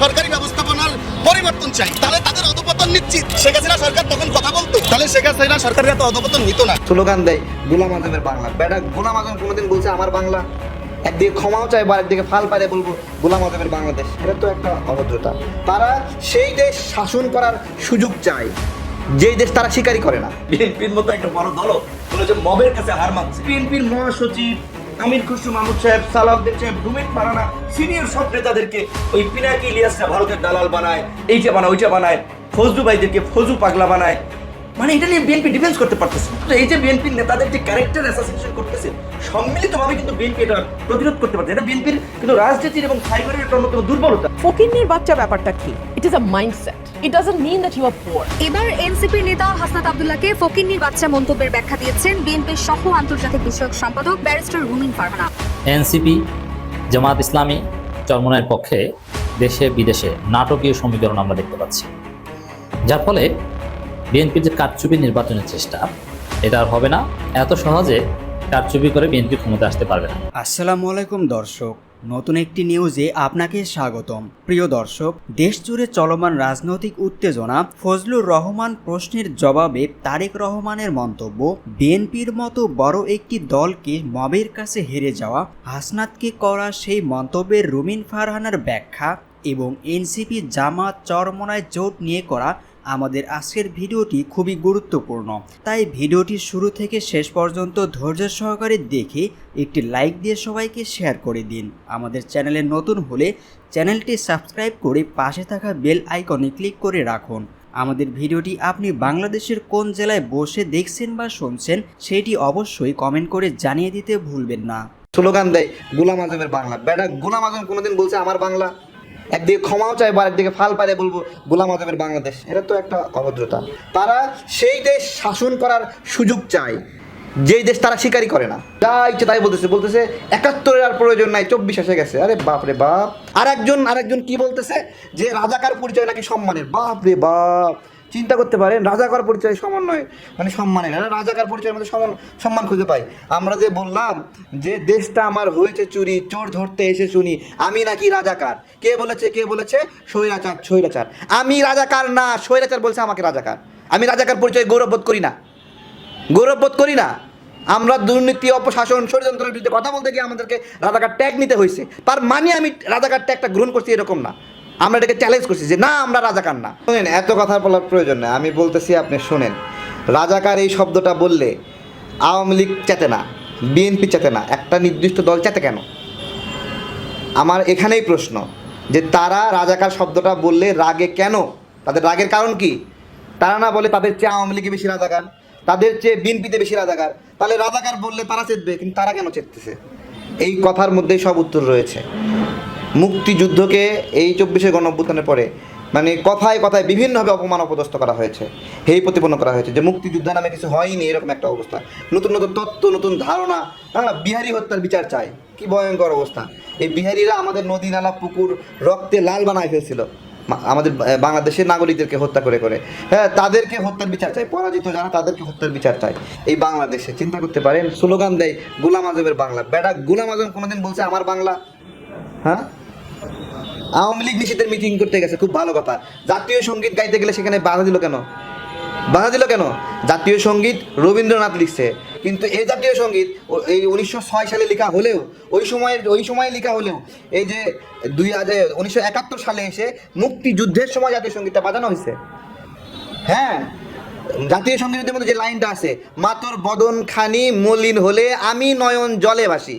সরকারি ব্যবস্থাপনার পরিবর্তন চাই তাহলে তাদের অধপতন নিশ্চিত। শেখ হাসিনা সরকার তখন কথা বলতো। তাহলে শেখ হাসিনা সরকারের এত অধপতন হইতো না। স্লোগান দেয় গোলাম আজমের বাংলা। বেটা গোলাম আজম কোনোদিন বলছে আমার বাংলা। একদিকে ক্ষমাও চাই বা একদিকে ফাল পারে বলব গোলাম আজমের বাংলাদেশ। এটা তো একটা অভদ্রতা। তারা সেই দেশ শাসন করার সুযোগ চায় যেই দেশ তারা স্বীকারই করে না। বিএনপির মতো একটা বড় দল বলে যে মবের কাছে হার মানছে। বিএনপির মহাসচিব আমির খুশু মাহমুদ সাহেব, সালাউদ্দিন সাহেব, ডুমিন পারানা, সিনিয়র সব নেতাদেরকে ওই পিনাকি ইলিয়াসরা ভারতের দালাল বানায় এইটা বানায় ওইটা বানায়, ফজলু ভাইদেরকে ফজু পাগলা বানায়। মানে এটা নিয়ে বিএনপি ডিফেন্স করতে পারতেছে তো এই যে বিএনপির নেতাদের যে ক্যারেক্টার অ্যাসোসিয়েশন করতেছে সম্মিলিতভাবে কিন্তু বিএনপি এটা প্রতিরোধ করতে পারছে এটা বিএনপির কিন্তু রাজনীতির এবং সাইবারের একটা অন্যতম দুর্বলতা। ফকিন্নির বাচ্চা ব্যাপারটা কি? It is a mindset it doesn't mean that you are poor এবার এনসিপি নেতা হাসনাত আব্দুল্লাহকে ফকিন্নির বাচ্চা মন্তব্যের ব্যাখ্যা দিয়েছেন বিএনপির সহ আন্তর্জাতিক বিষয়ক সম্পাদক ব্যারিস্টার রুমিন ফারহানা। এনসিপি জামাত ইসলামী চরমনের পক্ষে দেশে বিদেশে নাটকীয় সমীকরণ আমরা দেখতে পাচ্ছি। যার ফলে বিএনপির যে কারচুপি নির্বাচনের চেষ্টা, এটা আর হবে না। এত সহজে কারচুপি করে বিএনপি ক্ষমতা আসতে পারবে না। আসসালামু আলাইকুম দর্শক, নতুন একটি নিউজে আপনাকে স্বাগতম। প্রিয় দর্শক, দেশ জুড়ে চলমান রাজনৈতিক উত্তেজনা, ফজলুর রহমান প্রশ্নের জবাবে তারেক রহমানের মন্তব্য, বিএনপির মতো বড় একটি দলকে মবের কাছে হেরে যাওয়া, হাসনাতকে করা সেই মন্তব্যের রুমিন ফারহানার ব্যাখ্যা এবং এনসিপি জামাত চরমনায় জোট নিয়ে করা আমাদের আজকের ভিডিওটি খুবই গুরুত্বপূর্ণ। তাই ভিডিওটি শুরু থেকে শেষ পর্যন্ত ধৈর্য সহকারে দেখে একটি লাইক দিয়ে সবাইকে শেয়ার করে দিন। আমাদের চ্যানেলে নতুন হলে চ্যানেলটি সাবস্ক্রাইব করে পাশে থাকা বেল আইকনে ক্লিক করে রাখুন। আমাদের ভিডিওটি আপনি বাংলাদেশের কোন জেলায় বসে দেখছেন বা শুনছেন সেটি অবশ্যই কমেন্ট করে জানিয়ে দিতে ভুলবেন না। স্লোগান দেয়, গোলাম আজমের বাংলা। বেটা গোলাম আজম কোনোদিন বলছে আমার বাংলা? একদিকে ক্ষমাও চাইব একদিকে ফাল পারে বলব, গোলাম আজমের বাংলাদেশ। এটা তো একটা অভদ্রতা। তারা সেই দেশ শাসন করার সুযোগ চায়, যেই দেশ তারা স্বীকারই করে না। যা ইচ্ছে তাই বলতেছে। বলতেছে, একাত্তরের আর প্রয়োজন নাই, চব্বিশ এসে গেছে। আরে বাপ রে বাপ। আর একজন আরেকজন কি বলতেছে? যে রাজাকার পরিচয় নাকি সম্মানের? বাপ রে বাপ। চিন্তা করতে পারেন রাজাকার পরিচয় সমন্বয় মানে সম্মানের রাজাকার পরিচয়ের মধ্যে সম্মান খুঁজে পাই আমরা যে বললাম যে দেশটা আমার হয়েছে চুরি, চোর ধরতে এসে শুনি আমি নাকি রাজাকার? কে বলেছে কে বলেছে? স্বৈরাচার স্বৈরাচার। আমি রাজাকার না, স্বৈরাচার বলছে আমাকে রাজাকার। আমি রাজাকার পরিচয় গৌরববোধ করি না। গৌরববোধ করি না। আমরা দুর্নীতি, অপশাসন, ষড়যন্ত্রের বিরুদ্ধে কথা বলতে গিয়ে আমাদেরকে রাজাকার ট্যাগ নিতে হয়েছে। তার মানে আমি রাজাকার ট্যাগটা গ্রহণ করছি এরকম না। আমরা এটাকে চ্যালেঞ্জ করছি যে, না, আমরা রাজাকার না। শোনেন, এত কথা বলার প্রয়োজন নেই। আমি বলতেছি, আপনি শোনেন। রাজাকার এই শব্দটা বললে আওয়ামী লীগ চেতে না বিএনপি চেতে না, একটা নির্দিষ্ট দল চেতে কেন? আমার এখানেই প্রশ্ন যে, তারা রাজাকার শব্দটা বললে রাগে কেন? তাদের রাগের কারণ কি? তারা না বলে তাদের চেয়ে আওয়ামী লীগে বেশি রাজাকার, তাদের চেয়ে বিএনপিতে বেশি রাজাকার। তাহলে রাজাকার বললে তারা চেতবে, কিন্তু তারা কেন চেততেছে? এই কথার মধ্যেই সব উত্তর রয়েছে। মুক্তিযুদ্ধকে এই চব্বিশে গণঅভ্যুত্থানের পরে মানে কথায় কথায় বিভিন্নভাবে অপমান অপদস্থ করা হয়েছে হেই প্রতিপন্ন করা হয়েছে যে মুক্তিযুদ্ধ নামে কিছু হয়নি, এরকম একটা অবস্থা। নতুন নতুন তত্ত্ব, নতুন ধারণা হ্যাঁ বিহারি হত্যার বিচার চাই কি ভয়ঙ্কর অবস্থা। এই বিহারিরা আমাদের নদী, নালা, পুকুর, রক্তে লাল বানায় ফেলছিল। আমাদের বাংলাদেশের নাগরিকদেরকে হত্যা করে করে। হ্যাঁ তাদেরকে হত্যার বিচার চাই পরাজিত যারা, তাদেরকে হত্যার বিচার চাই এই বাংলাদেশে, চিন্তা করতে পারেন, স্লোগান দেয়, গুলাম আজমের বাংলা। বেটা, গুলাম আজম কোনোদিন বলছে আমার বাংলা? হ্যাঁ? আওয়ামী লীগ নিষিদ্ধের মিটিং করতে গেছে, খুব ভালো কথা। জাতীয় সংগীত গাইতে গেলে সেখানে বাধা দিল কেন? বাধা দিল কেন? জাতীয় সংগীত রবীন্দ্রনাথ লিখছে, কিন্তু এই জাতীয় সংগীত এই উনিশশো ছয় সালে লেখা হলেও, ওই সময়ের, ওই সময়ে লেখা হলেও, এই যে দুই হাজার উনিশশো একাত্তর সালে এসে মুক্তিযুদ্ধের সময় জাতীয় সঙ্গীতটা বাজানো হয়েছে। হ্যাঁ জাতীয় সঙ্গীতের মধ্যে যে লাইনটা আছে, মাতর বদন খানি মলিন হলে আমি নয়ন জলে ভাসি।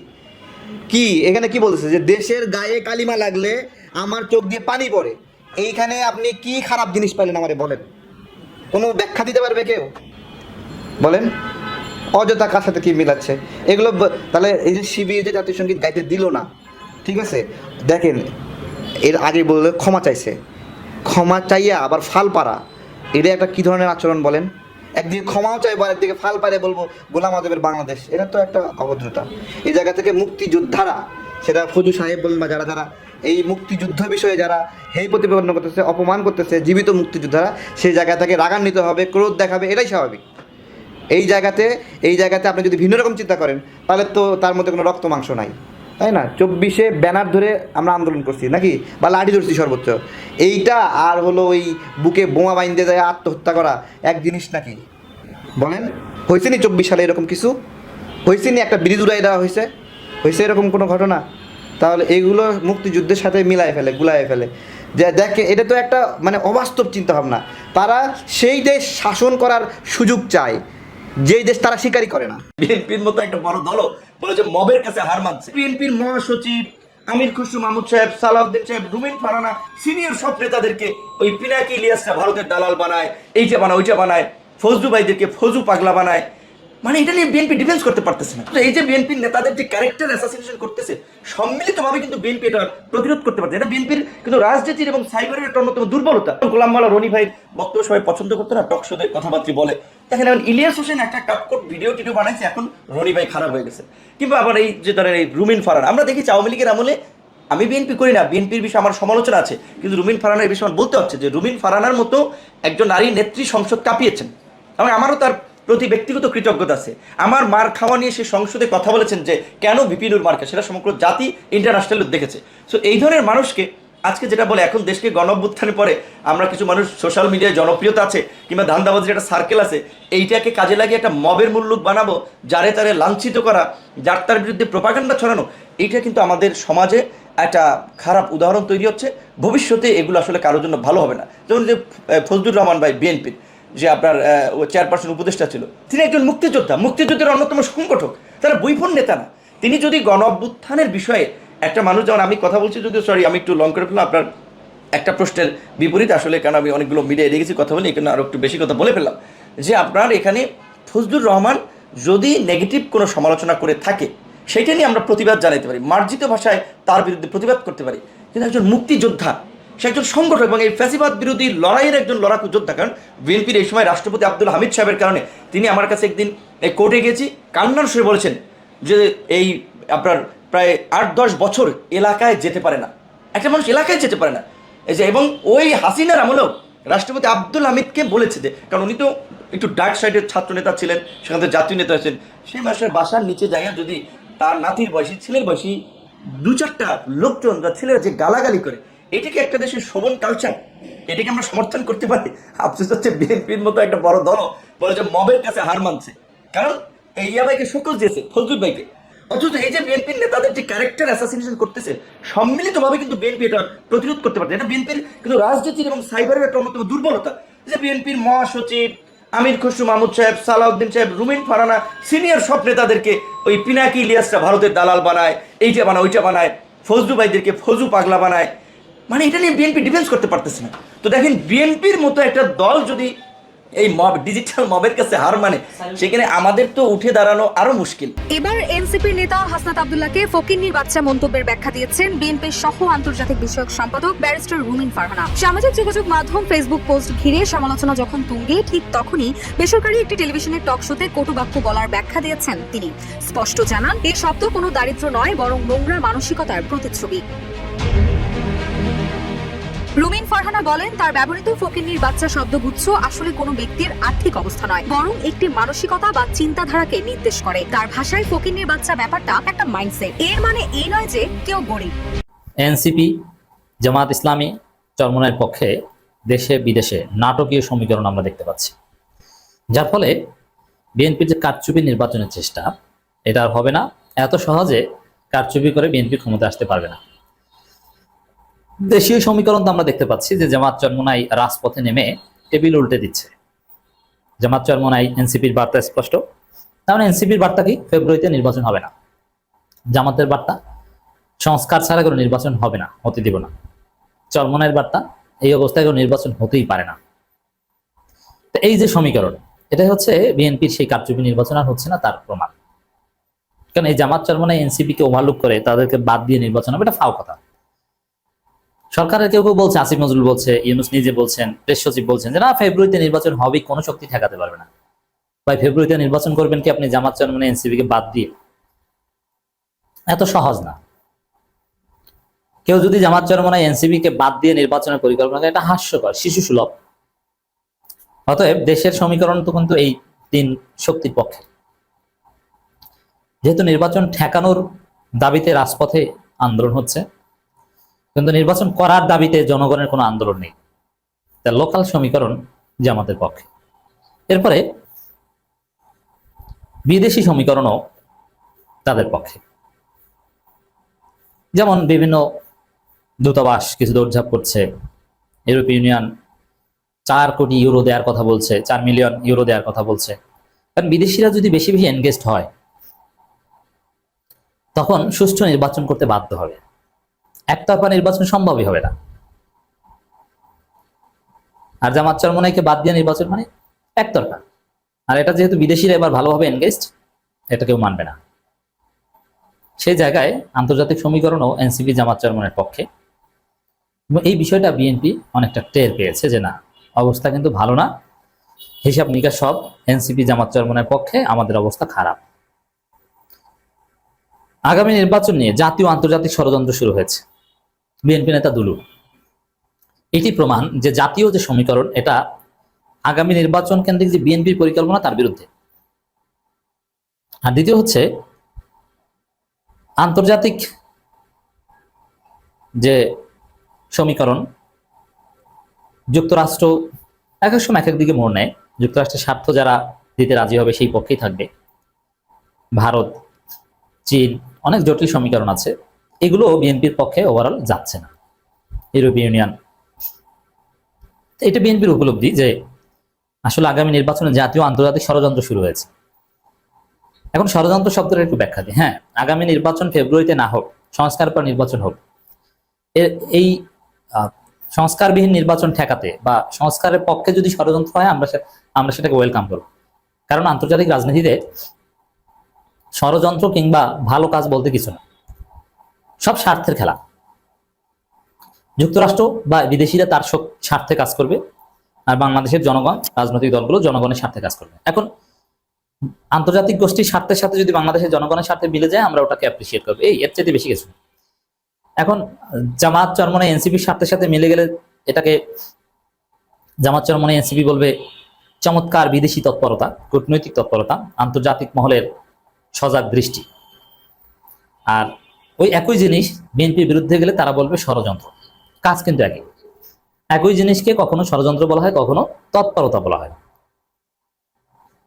কি? এখানে কি বলতেছে? যে দেশের গায়ে কালিমা লাগলে আমার চোখ দিয়ে পানি পড়ে। এইখানে আপনি কি খারাপ জিনিস পাইলেন আমারে বলেন। কোনো ব্যাখ্যা দিতে পারবে কেউ? বলেন। অযথা কার সাথে কি মিলাচ্ছে? এগুলো তাহলে এই যে শিবির, যে জাতীয় সংগীত গাইতে দিল না, ঠিক আছে? দেখেন, এর আগে বললে ক্ষমা চাইছে। ক্ষমা চাইয়া আবার ফাল পারা এটা একটা কী ধরনের আচরণ বলেন? একদিকে ক্ষমাও চাইব আর একদিকে ফাল পারে বলব, গোলাম আজমের বাংলাদেশ। এটা তো একটা অভদ্রতা। এই জায়গা থেকে মুক্তিযোদ্ধারা, সেটা ফজু সাহেব বলেন বা যারা যারা এই মুক্তিযুদ্ধ বিষয়ে যারা হেই প্রতিপন্ন করতেছে, অপমান করতেছে, জীবিত মুক্তিযোদ্ধারা, সেই জায়গা থেকে রাগান্বিত হবে, ক্রোধ দেখাবে, এটাই স্বাভাবিক। এই জায়গাতে এই জায়গাতে আপনি যদি ভিন্ন রকম চিন্তা করেন, তাহলে তো তার মধ্যে কোনো রক্ত মাংস নাই। তাই না? চব্বিশে ব্যানার ধরে আমরা আন্দোলন করছি, নাকি? বা লাঠি ধরছি সর্বোচ্চ। এইটা আর হলো ওই বুকে বোমা বাইন্দে যায় আত্মহত্যা করা এক জিনিস নাকি? বলেন। হয়েছে নি চব্বিশ সালে এরকম কিছু? হয়েছে নি একটা ব্রিজ উড়াই দেওয়া হয়েছে? হয়েছে এরকম কোনো ঘটনা? তাহলে এইগুলো মুক্তিযুদ্ধের সাথে মিলাই ফেলে গুলাই ফেলে। যে দেখে, এটা তো একটা মানে অবাস্তব চিন্তাভাবনা। তারা সেই দেশ শাসন করার সুযোগ চায়। যেই দেশ তারা স্বীকারই করে না। বিএনপির মতো একটা বড় দল বলে যে মবের কাছে হার মানছে। বিএনপির মহাসচিব আমির খুশরু মাহমুদ সাহেব সালাউদ্দিন সাহেব রুমিন ফারানা সিনিয়র সব নেতাদেরকে ওই পিনাকি ইলিয়াসরা ভারতের দালাল বানায় এইটা বানায় ওইটা বানায় ফজলু ভাইদেরকে ফজু পাগলা বানায়। মানে এটা নিয়ে বিএনপি ডিফেন্স করতে পারতেছে না। তো এই যে বিএনপির নেতাদের যে ক্যারেক্টার অ্যাসাসিনেশন করতেছে সম্মিলিতভাবে কিন্তু বিএনপি এটা প্রতিরোধ করতে পারছে এটা বিএনপির কিন্তু রাজনীতির এবং সাইবারের একটা অন্যতম দুর্বলতা। গোলাম মালা রনি ভাই বক্তব্য সবাই পছন্দ করতো না টক শোতে কথাবার্তা বলে। দেখেন এখন ইলিয়াস হোসেন একটা কাটকট ভিডিও টিডিও বানাইছে, এখন রনি ভাই খারাপ হয়ে গেছে। কিংবা আবার এই যে ধরেন এই রুমিন ফারান, আমরা দেখেছি আওয়ামী লীগের আমলে, আমি বিএনপি করি না বিএনপির বিষয়ে আমার সমালোচনা আছে, কিন্তু রুমিন ফারানের বিষয়ে আমার বলতে হচ্ছে যে রুমিন ফারানার মতো একজন নারী নেত্রী সংসদ কাঁপিয়েছেন। এবং আমারও তার প্রতি ব্যক্তিগত কৃতজ্ঞতা আছে। আমার মার খাওয়া নিয়ে সে সংসদে কথা বলেছেন যে, কেন বিপিনুর মার্কা সেটা সমগ্র জাতি ইন্টারন্যাশনাল দেখেছে। সো এই ধরনের মানুষকে আজকে যেটা বলে, এখন দেশকে গণঅভ্যুত্থানে পরে আমরা কিছু মানুষ সোশ্যাল মিডিয়ায় জনপ্রিয়তা আছে কিংবা ধান্দাবাজির একটা সার্কেল আছে, এইটাকে কাজে লাগিয়ে একটা মবের মূল্যক বানাবো, যারে তারে লাঞ্ছিত করা, যার তার বিরুদ্ধে প্রপাগান্ডা ছড়ানো, এইটা কিন্তু আমাদের সমাজে একটা খারাপ উদাহরণ তৈরি হচ্ছে। ভবিষ্যতে এগুলো আসলে কারোর জন্য ভালো হবে না। যেমন যে ফজলুর রহমান ভাই বিএনপির যে আপনার চেয়ারপারসন উপদেষ্টা ছিল, তিনি একজন মুক্তিযোদ্ধা। মুক্তিযুদ্ধের অন্যতম সংগঠক। তারা বৈফল নেতা না। তিনি যদি গণ অভ্যুত্থানের বিষয়ে একটা মানুষ যেমন আমি কথা বলছি, যদিও সরি আমি একটু লং করে ফেললাম, আপনার একটা প্রশ্নের বিপরীত আসলে কারণ আমি অনেকগুলো মিডিয়ায় দেখেছি কথা বলি এখানে আরও একটু বেশি কথা বলে ফেললাম। যে আপনার এখানে ফজলুর রহমান যদি নেগেটিভ কোনো সমালোচনা করে থাকে, সেইটা নিয়ে আমরা প্রতিবাদ জানাতে পারি, মার্জিত ভাষায় তার বিরুদ্ধে প্রতিবাদ করতে পারি। কিন্তু একজন মুক্তিযোদ্ধা, সে একজন সংগঠক এবং এই ফ্যাসিবাদ বিরোধী লড়াইয়ের একজন লড়াকু যোদ্ধা, কারণ বিএনপির এই সময় রাষ্ট্রপতি আব্দুল হামিদ সাহেবের কারণে তিনি আমার কাছে একদিন এই কোর্টে গেছি কান্নার সুরে বলেছেন যে এই আপনার প্রায় আট দশ বছর এলাকায় যেতে পারে না। একটা মানুষ এলাকায় যেতে পারে না। এই যে, এবং ওই হাসিনার আমলেও রাষ্ট্রপতি আব্দুল হামিদকে বলেছে যে, কারণ উনি তো একটু ডার্ক সাইডের ছাত্র নেতা ছিলেন, সেখান থেকে জাতীয় নেতা আছেন। সেই মানুষের বাসার নিচে যাইয়া যদি তার নাতির বয়সী, ছেলের বয়সী দু চারটা লোকজন বা ছেলেরা যে গালাগালি করে এটাকে একটা দেশের শোভন কালচার এটাকে আমরা সমর্থন করতে পারি? আফসোস হচ্ছে বিএনপির মতো একটা বড় দল বলে যে মবের কাছে হার মানছে। কারণ এই ভাইকে শোকজ দিয়েছে, ফজলুল ভাইকে। অথচ এই যে বিএনপির নেতাদের যে ক্যারেক্টার অ্যাসাসিনেশন করতেছে, সম্মিলিতভাবে কিন্তু বিএনপি এটা প্রতিরোধ করতে পারছে। এটা বিএনপির কিন্তু রাজনীতির এবং সাইবারের একটা অন্যতম দুর্বলতা। যে বিএনপির মহাসচিব, আমির খুশরু, মাহমুদ সাহেব, সালাউদ্দিন সাহেব, রুমিন ফারানা সিনিয়র সব নেতাদেরকে ওই পিনাকি ইলিয়াসরা ভারতের দালাল বানায় এইটা বানায় ওইটা বানায়, ফজলু ভাইদেরকে ফজু পাগলা বানায়। মানে এটা নিয়ে বিএনপি ডিফেন্স করতে পারতেছে না। তো দেখেন বিএনপির মতো একটা দল যদি এই মব ডিজিটাল মবের কাছে হার মানে সেখানে আমাদের তো উঠে দাঁড়ানো আরও মুশকিল। এবার এনসিপির নেতা হাসনাত আব্দুল্লাহকে ফকিন্নির বাচ্চা মন্তব্যের ব্যাখ্যা দিয়েছেন বিএনপির সহ আন্তর্জাতিক বিষয়ক সম্পাদক ব্যারিস্টার রুমিন ফারহানা। সামাজিক যোগাযোগ মাধ্যম ফেসবুক পোস্ট ঘিরে সমালোচনা যখন তুঙ্গে ঠিক তখনই বেসরকারি একটি টেলিভিশনের টক শোতে কটুবাক্য বলার ব্যাখ্যা দিয়েছেন তিনি। স্পষ্ট জানান এই শব্দ কোনো দারিদ্র নয় বরং নোংরা মানসিকতার প্রতিচ্ছবি। ফারহানা বলেন, তার ব্যবহৃত ফকিন্নির বাচ্চা শব্দগুচ্ছ আসলে কোনো ব্যক্তির আর্থিক অবস্থা নয়, বরং একটি মানসিকতা বা চিন্তাধারাকে নির্দেশ করে। তার ভাষায় ফকিন্নির বাচ্চা ব্যাপারটা একটা মাইন্ডসেট এর মানে এই নয় যে কেউ গরিব। এনসিপি, জামাত ইসলামী চরমনের পক্ষে দেশে বিদেশে নাটকীয় সমীকরণ আমরা দেখতে পাচ্ছি। যার ফলে বিএনপির যে কারচুপি নির্বাচনের চেষ্টা, এটা আর হবে না। এত সহজে কারচুপি করে বিএনপি ক্ষমতা আসতে পারবে না। দেশীয় সমীকরণ তো আমরা দেখতে পাচ্ছি যে জামাত চরমনাই রাজপথে নেমে টেবিল উল্টে দিচ্ছে। জামাত চরমনাই এনসিপির বার্তা স্পষ্ট। তাহলে এনসিপির বার্তা কি? ফেব্রুয়ারিতে নির্বাচন হবে না। জামাতের বার্তা? সংস্কার ছাড়া কোনো নির্বাচন হবে না, হতে দিব না। চরমনের বার্তা? এই অবস্থায় কোনো নির্বাচন হতেই পারে না। তো এই যে সমীকরণ, এটাই হচ্ছে বিএনপির সেই কারচুপি নির্বাচন আর হচ্ছে না তার প্রমাণ। কারণ এই জামাত চরমনে এনসিপিকে ওভারলুক করে তাদেরকে বাদ দিয়ে নির্বাচন হবে, এটা ফাও কথা। সরকারের কেউ কেউ বলছে, আসিফ নজরুল বলছে, ইউনুস নিজে বলছেন, প্রেস সচিব বলছেন যে না, ফেব্রুয়ারিতে নির্বাচন হবেই কোনো শক্তি ঠেকাতে পারবে না। ভাই, ফেব্রুয়ারিতে নির্বাচন করবেন কি আপনি জামাত চরমনে এনসিপি কে বাদ দিয়ে? এত সহজ না। কেউ যদি জামাত চরমনায় এনসিবি কে বাদ দিয়ে নির্বাচনের পরিকল্পনা করে, এটা হাস্যকর, শিশু সুলভ। অতএব দেশের সমীকরণ তো কিন্তু এই তিন শক্তির পক্ষে। যেহেতু নির্বাচন ঠেকানোর দাবিতে রাজপথে আন্দোলন হচ্ছে কিন্তু নির্বাচন করার দাবিতে জনগণের কোনো আন্দোলন নেই। তা লোকাল সমীকরণ জামাতের পক্ষে। এরপরে বিদেশি সমীকরণও তাদের পক্ষে। যেমন বিভিন্ন দূতাবাস কিছু দৌড়ঝাঁপ করছে। ইউরোপীয় ইউনিয়ন চার কোটি ইউরো দেওয়ার কথা বলছে, চার মিলিয়ন ইউরো দেওয়ার কথা বলছে। কারণ বিদেশিরা যদি বেশি বেশি এনগেজড হয়, তখন সুষ্ঠু নির্বাচন করতে বাধ্য হবে। একতরফা নির্বাচন সম্ভবই হবে না। আর জামাত চরমনাইকে বাদ দিয়ে নির্বাচন মানে একতরফা। আর এটা যেহেতু বিদেশিরা এবার ভালোভাবে এনগেজড এটা কেউ মানবে না। সেই জায়গায় আন্তর্জাতিক সমীকরণও এনসিপি জামাত চরমনের পক্ষে। এই বিষয়টা বিএনপি অনেকটা টের পেয়েছে যে না, অবস্থা কিন্তু ভালো না। হিসাব নিকাশ সব এনসিপি জামাত চরমনের পক্ষে, আমাদের অবস্থা খারাপ। আগামী নির্বাচন নিয়ে জাতীয় আন্তর্জাতিক ষড়যন্ত্র শুরু হয়েছে। বিএনপি নেতা দুলু। এটি প্রমাণ যে জাতীয় যে সমীকরণ, এটা আগামী নির্বাচন কেন্দ্রিক যে বিএনপির পরিকল্পনা, তার বিরুদ্ধে। আর দ্বিতীয় হচ্ছে, আন্তর্জাতিক যে সমীকরণ, যুক্তরাষ্ট্র এক এক সময় এক এক দিকে মোড় নেয়। যুক্তরাষ্ট্রের স্বার্থ যারা দিতে রাজি হবে সেই পক্ষেই থাকবে। ভারত, চীন, অনেক জটিল সমীকরণ আছে। এগুলো বিএনপির পক্ষে ওভারঅল যাচ্ছে না। ইউরোপীয় ইউনিয়ন এটা বিএনপির উপলব্ধি যে আসলে আগামী নির্বাচনে জাতীয় আন্তর্জাতিক ষড়যন্ত্র শুরু হয়েছে। এখন ষড়যন্ত্র শব্দের একটু ব্যাখ্যা দিই। হ্যাঁ আগামী নির্বাচন ফেব্রুয়ারিতে না হোক, সংস্কার পর নির্বাচন হোক এই সংস্কারবিহীন নির্বাচন ঠেকাতে বা সংস্কারের পক্ষে যদি ষড়যন্ত্র হয়, আমরা আমরা সেটাকে ওয়েলকাম করব। কারণ আন্তর্জাতিক রাজনীতিতে ষড়যন্ত্র কিংবা ভালো কাজ বলতে কিছু না। সব স্বার্থের খেলা। যুক্তরাষ্ট্র বা বিদেশিরা তার স্বার্থে কাজ করবে আর বাংলাদেশের জনগণ, রাজনৈতিক দলগুলো জনগণের স্বার্থে কাজ করবে। এখন আন্তর্জাতিক গোষ্ঠীর স্বার্থের সাথে যদি বাংলাদেশের জনগণের স্বার্থে মিলে যায়, আমরা ওটাকে অ্যাপ্রিসিয়েট করব। এই, এর চাইতে বেশি কিছু এখন জামাত চরমনে এনসিপির স্বার্থের সাথে মিলে গেলে এটাকে জামাত চরমনে এনসিপি বলবে চমৎকার বিদেশি তৎপরতা, কূটনৈতিক তৎপরতা, আন্তর্জাতিক মহলের সজাগ দৃষ্টি। আর ওই একই জিনিস বিএনপির বিরুদ্ধে গেলে তারা বলবে ষড়যন্ত্র। কাজ কিন্তু একই। একই জিনিসকে কখনো ষড়যন্ত্র বলা হয়, কখনো তৎপরতা বলা হয়।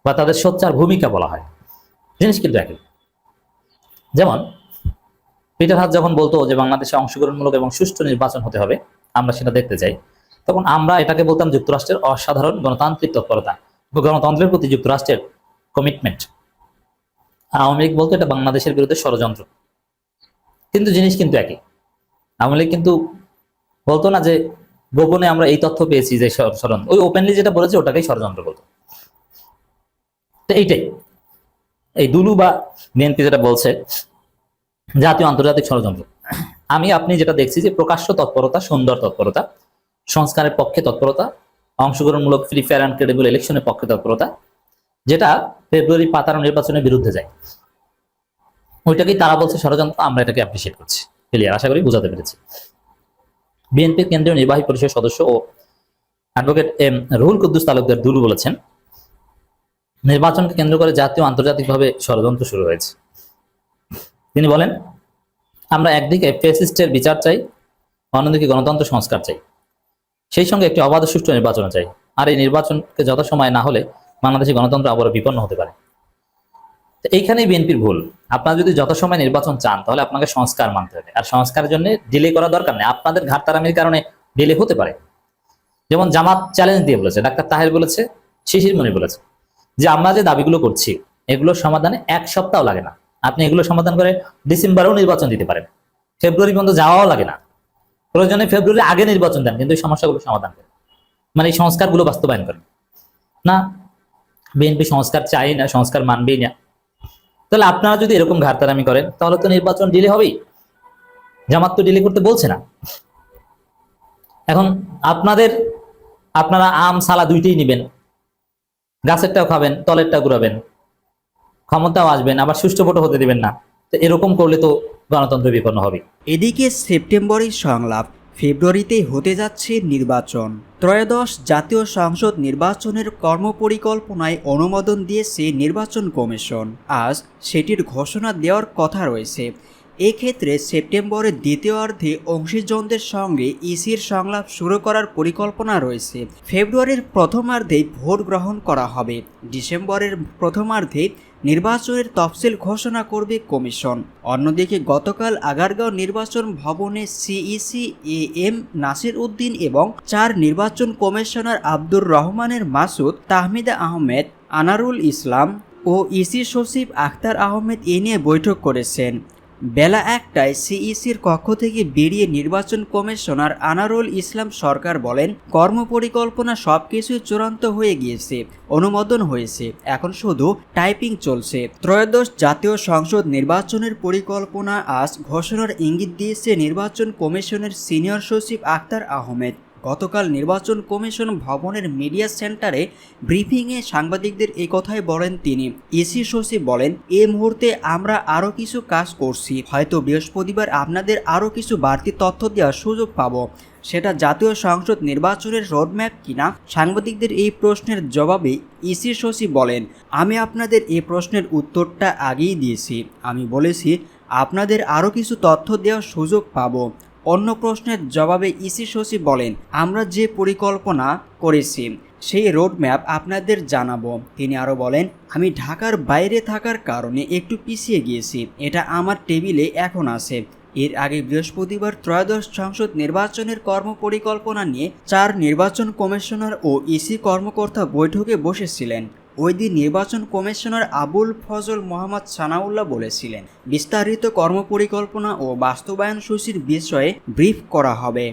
বা তাদের সোচ্চার ভূমিকা বলা হয়। জিনিস কিন্তু একই। যেমন পিটার হাত যখন বলতো যে বাংলাদেশে অংশগ্রহণমূলক এবং সুষ্ঠু নির্বাচন হতে হবে, আমরা সেটা দেখতে চাই। তখন আমরা এটাকে বলতাম যুক্তরাষ্ট্রের অসাধারণ গণতান্ত্রিক তৎপরতা গণতন্ত্রের প্রতি যুক্তরাষ্ট্রের কমিটমেন্ট আওয়ামী লীগ বলতো এটা বাংলাদেশের বিরুদ্ধে ষড়যন্ত্র। কিন্তু জিনিস কিন্তু একই। আওয়ামী লীগ কিন্তু বলতো না যে, গোপনে আমরা এই তথ্য পেয়েছি যে ষড়যন্ত্র ওই ওপেনলি যেটা বলেছে ওটাকেই ষড়যন্ত্র বলতো। তো এইটাই। এই দুলু বা বিএনপি যেটা বলছে, জাতীয় আন্তর্জাতিক ষড়যন্ত্র। আমি, আপনি যেটা দেখছি যে প্রকাশ্য তৎপরতা, সুন্দর তৎপরতা, সংস্কারের পক্ষে তৎপরতা, অংশগ্রহণমূলক ফ্রি, ফেয়ার অ্যান্ড ক্রেডিবল ইলেকশনের পক্ষে তৎপরতা, যেটা ফেব্রুয়ারি পাতানো নির্বাচনের বিরুদ্ধে যায়। ওইটাকেই তারা বলছে ষড়যন্ত্র, আমরা এটাকে অ্যাপ্রিসিয়েট করছি। ক্লিয়ার আশা করি বোঝাতে পেরেছি। বিএনপির কেন্দ্রীয় নির্বাহী পরিষদের সদস্য ও অ্যাডভোকেট এম রুহুল কুদ্দুস তালুকদার দুলু বলেছেন, নির্বাচনকে কেন্দ্র করে জাতীয় আন্তর্জাতিকভাবে ষড়যন্ত্র শুরু হয়েছে। তিনি বলেন, আমরা একদিকে ফেসিস্টের বিচার চাই, অন্যদিকে গণতন্ত্র সংস্কার চাই। সেই সঙ্গে একটি অবাধ সুষ্ঠু নির্বাচন চাই। আর এই নির্বাচনকে যথাসময়ে না হলে বাংলাদেশে গণতন্ত্র আবারও বিপন্ন হতে পারে। তো এইখানেই বিএনপির ভুল। আপনারা যদি যথাসময়ে নির্বাচন চান, তাহলে আপনাকে সংস্কার মানতে হবে। আর সংস্কারের জন্য ডিলে করা দরকার নেই। আপনাদের ঘাটতারামির কারণে ডিলে হতে পারে। যেমন জামাত চ্যালেঞ্জ দিয়ে বলেছে, ডাক্তার তাহের বলেছে, শিশির মনি বলেছে যে, আমরা যে দাবিগুলো করছি, এগুলোর সমাধানে এক সপ্তাহ লাগে না। আপনি এগুলো সমাধান করে ডিসেম্বরেও নির্বাচন দিতে পারেন। ফেব্রুয়ারি পর্যন্ত যাওয়াও লাগে না। প্রয়োজনে ফেব্রুয়ারি আগে নির্বাচন দেন, কিন্তু এই সমস্যাগুলো সমাধান করেন। মানে এই সংস্কারগুলো বাস্তবায়ন করেন। না বিএনপি সংস্কার চাই না, সংস্কার মানবেই না। তাহলে আপনারা যদি এরকম ঘাটতারামি করেন, তাহলে তো নির্বাচন ডিলে হবেই। জামাত তো ডিলে করতে বলছে না। এখন আপনাদের, আপনারা আম, সালা দুইটাই নেবেন। গাছেরটাও খাবেন, তলেরটাও ঘুরাবেন ক্ষমতাও আসবেন আবার সুষ্ঠু ভোটও হতে দেবেন না। তো এরকম করলে তো গণতন্ত্র বিপন্ন হবে এদিকে সেপ্টেম্বরের সংলাপ ফেব্রুয়ারিতেই হতে যাচ্ছে নির্বাচন। ত্রয়োদশ জাতীয় সংসদ নির্বাচনের কর্মপরিকল্পনায় অনুমোদন দিয়েছে নির্বাচন কমিশন। আজ সেটির ঘোষণা দেওয়ার কথা রয়েছে। এক্ষেত্রে সেপ্টেম্বরের দ্বিতীয়ার্ধে অংশীজনদের সঙ্গে ইসির সংলাপ শুরু করার পরিকল্পনা রয়েছে। ফেব্রুয়ারির প্রথমার্ধেই ভোট গ্রহণ করা হবে। ডিসেম্বরের প্রথমার্ধে নির্বাচনের তফসিল ঘোষণা করবে কমিশন। অন্যদিকে গতকাল আগারগাঁও নির্বাচন ভবনে CEC A M Nasir Uddin এবং চার নির্বাচন কমিশনার আব্দুর রহমানের মাসুদ, তাহমিদা আহমেদ, আনারুল ইসলাম ও ইসি সচিব আখতার আহমেদ এ নিয়ে বৈঠক করেছেন। বেলা একটায় সিইসির কক্ষ থেকে বেরিয়ে নির্বাচন কমিশনার আনারুল ইসলাম সরকার বলেন, কর্মপরিকল্পনা সব কিছুই চূড়ান্ত হয়ে গিয়েছে, অনুমোদন হয়েছে। এখন শুধু টাইপিং চলছে। ত্রয়োদশ জাতীয় সংসদ নির্বাচনের পরিকল্পনা আজ ঘোষণার ইঙ্গিত দিয়েছে নির্বাচন কমিশনের সিনিয়র সচিব আখতার আহমেদ। গতকাল নির্বাচন কমিশন ভবনের মিডিয়া সেন্টারে ব্রিফিংয়ে সাংবাদিকদের এই বলেন তিনি। ইসি সচিব বলেন, এ মুহূর্তে আমরা আরও কিছু কাজ করছি। হয়তো বৃহস্পতিবার আপনাদের আরও কিছু বাড়তি তথ্য দেওয়ার সুযোগ পাব। সেটা জাতীয় সংসদ নির্বাচনের রোডম্যাপ কিনা সাংবাদিকদের এই প্রশ্নের জবাবে ইসি সচিব বলেন, আমি আপনাদের এই প্রশ্নের উত্তরটা আগেই দিয়েছি। আমি বলেছি, আপনাদের আরও কিছু তথ্য দেওয়ার সুযোগ পাবো। অন্য প্রশ্নের জবাবে ইসি সচিব বলেন, আমরা যে পরিকল্পনা করেছি, সেই রোডম্যাপ আপনাদের জানাব। তিনি আরও বলেন, আমি ঢাকার বাইরে থাকার কারণে একটু পিছিয়ে গিয়েছি। এটা আমার টেবিলে এখন আছে। এর আগে বৃহস্পতিবার ত্রয়োদশ সংসদ নির্বাচনের কর্মপরিকল্পনা নিয়ে চার নির্বাচন কমিশনার ও ইসি কর্মকর্তা বৈঠকে বসেছিলেন। ওই দিন নির্বাচন কমিশনার আবুল ফজল মোহাম্মদ সানাউল্লাহ বলেছিলেন, বিস্তারিত কর্মপরিকল্পনা ও বাস্তবায়ন সূচির বিষয়ে ব্রিফ করা হবে।